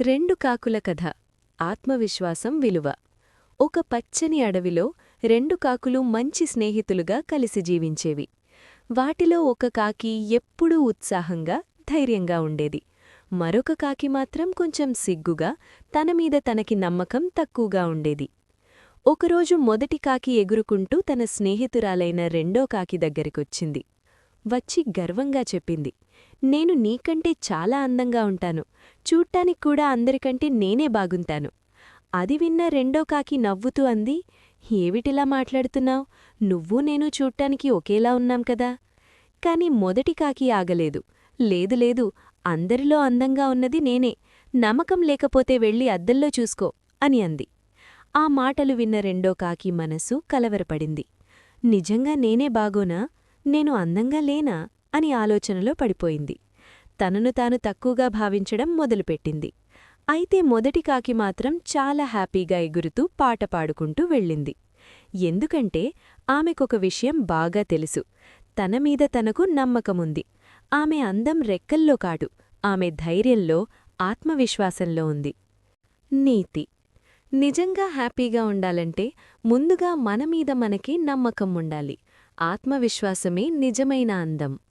రెండు కాకుల కథ ఆత్మవిశ్వాసం విలువ. ఒక పచ్చని అడవిలో రెండు కాకులు మంచి స్నేహితులుగా కలిసి జీవించేవి. వాటిలో ఒక కాకి ఎప్పుడూ ఉత్సాహంగా ధైర్యంగా ఉండేది. మరొక కాకి మాత్రం కొంచెం సిగ్గుగా తనమీద తనకి నమ్మకం తక్కువగా ఉండేది. ఒకరోజు మొదటి కాకి ఎగురుకుంటూ తన స్నేహితురాలైన రెండో కాకి దగ్గరికొచ్చింది. వచ్చి గర్వంగా చెప్పింది. నేను నీకంటే చాలా అందంగా ఉంటాను. చూడ్టానికి కూడా అందరికంటే నేనే బాగుంటాను. అది విన్న రెండో కాకి నవ్వుతూ అంది ఏవిటిలా మాట్లాడుతున్నావు? నువ్వూ నేను చూడ్టానికి ఒకేలా ఉన్నాం కదా. కాని మొదటి కాకి ఆగలేదు. లేదు లేదు అందరిలో అందంగా ఉన్నది నేనే. నమ్మకం లేకపోతే వెళ్ళి అద్దల్లో చూసుకో అని అంది. ఆ మాటలు విన్న రెండో కాకి మనసు కలవరపడింది. నిజంగా నేనే బాగోనా? నేను అందంగా లేనా? అని ఆలోచనలో పడిపోయింది. తనను తాను తక్కువగా భావించడం మొదలుపెట్టింది. అయితే మొదటి కాకి మాత్రం చాలా హ్యాపీగా ఎగురుతూ పాట పాడుకుంటూ వెళ్ళింది. ఎందుకంటే ఆమెకొక విషయం బాగా తెలుసు. తనమీద తనకు నమ్మకముంది. ఆమె అందం రెక్కల్లో కాడు ఆమె ధైర్యంలో ఆత్మవిశ్వాసంలో ఉంది. నీతి. నిజంగా హ్యాపీగా ఉండాలంటే ముందుగా మనమీద మనకి నమ్మకం ఉండాలి. ఆత్మవిశ్వాసమే నిజమైన అందం.